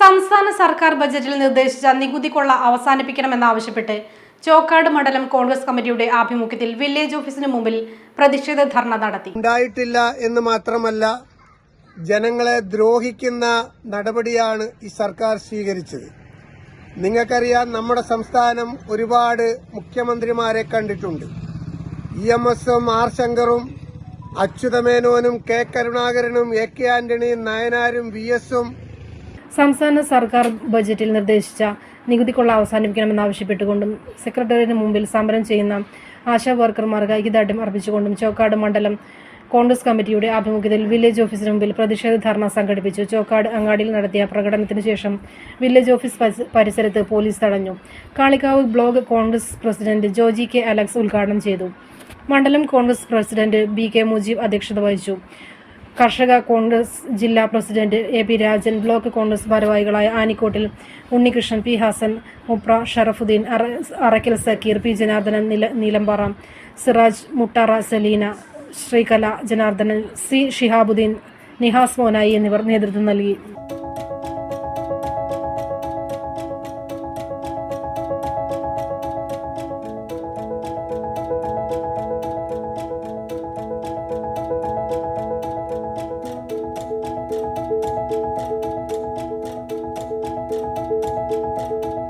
സംസ്ഥാന സർക്കാർ ബജറ്റിൽ നിർദ്ദേശിച്ച നികുതി കൊള്ള അവസാനിപ്പിക്കണമെന്നാവശ്യപ്പെട്ട് ചോക്കാട് മണ്ഡലം കോൺഗ്രസ് കമ്മിറ്റിയുടെ ആഭിമുഖ്യത്തിൽ വില്ലേജ് ഓഫീസിന് മുമ്പിൽ പ്രതിഷേധ ധർണ നടത്തി. ഉണ്ടായിട്ടില്ല എന്ന് മാത്രമല്ല ജനങ്ങളെ ദ്രോഹിക്കുന്ന നടപടിയാണ് ഈ സർക്കാർ സ്വീകരിച്ചത്. നിങ്ങൾക്കറിയാം നമ്മുടെ സംസ്ഥാനം ഒരുപാട് മുഖ്യമന്ത്രിമാരെ കണ്ടിട്ടുണ്ട്. ഇ എം എസും ആർ ശങ്കറും അച്യുതമേനോനും കെ കരുണാകരനും എ കെ ആന്റണിയും നയനാരും വി എസും സംസ്ഥാന സർക്കാർ ബജറ്റിൽ നിർദ്ദേശിച്ച നികുതി കൊള്ള അവസാനിപ്പിക്കണമെന്നാവശ്യപ്പെട്ടുകൊണ്ടും സെക്രട്ടേറിയറ്റിന് മുമ്പിൽ സമരം ചെയ്യുന്ന ആശാ വർക്കർമാർക്ക് ഐക്യദാർഢ്യം അർപ്പിച്ചുകൊണ്ടും ചോക്കാട് മണ്ഡലം കോൺഗ്രസ് കമ്മിറ്റിയുടെ ആഭിമുഖ്യത്തിൽ വില്ലേജ് ഓഫീസിന് മുമ്പിൽ പ്രതിഷേധ ധർണ സംഘടിപ്പിച്ചു. ചോക്കാട് അങ്ങാടിയിൽ നടത്തിയ പ്രകടനത്തിന് ശേഷം വില്ലേജ് ഓഫീസ് പരിസരത്ത് പോലീസ് തടഞ്ഞു. Kalikavu block Congress president Joji K Alex ഉദ്ഘാടനം ചെയ്തു. മണ്ഡലം Congress president B K Mujeeb അധ്യക്ഷത വഹിച്ചു. കർഷക കോൺഗ്രസ് ജില്ലാ president A P Rajan block Congress ഭാരവാഹികളായ ആനിക്കോട്ടിൽ ഉണ്ണികൃഷ്ണൻ പി ഹാസൻ മുപ്ര ഷറഫുദ്ദീൻ അറ- അറക്കൽ സക്കീർ പി ജനാർദ്ദനൻ നില നീലമ്പാറ സിറാജ് മുട്ടാറ സലീന ശ്രീകല ജനാർദ്ദനൻ സി ഷിഹാബുദ്ദീൻ നിഹാസ് മോനായി എന്നിവർ നേതൃത്വം നൽകി.